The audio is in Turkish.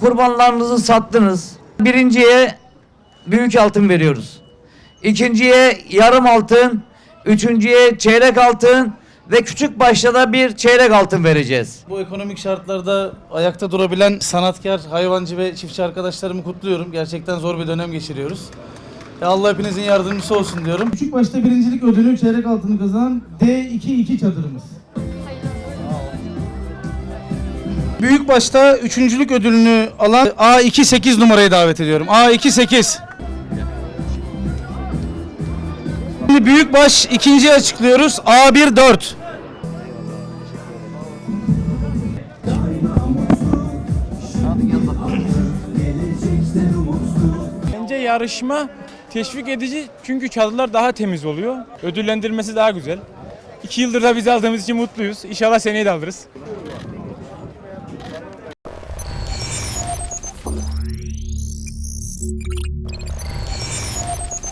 kurbanlarınızı sattınız. Birinciye büyük altın veriyoruz. İkinciye yarım altın, üçüncüye çeyrek altın ve küçük başta da bir çeyrek altın vereceğiz. Bu ekonomik şartlarda ayakta durabilen sanatkar, hayvancı ve çiftçi arkadaşlarımı kutluyorum. Gerçekten zor bir dönem geçiriyoruz. Ya Allah hepinizin yardımcısı olsun diyorum. Küçük başta birincilik ödülü çeyrek altını kazanan D22 çadırımız. Büyük başta üçüncülük ödülünü alan A28 numarayı davet ediyorum. A28. Şimdi büyük baş ikinciyi açıklıyoruz. A14. Bence yarışma teşvik edici çünkü çadırlar daha temiz oluyor. Ödüllendirmesi daha güzel. İki yıldır da biz aldığımız için mutluyuz. İnşallah seneye de alırız.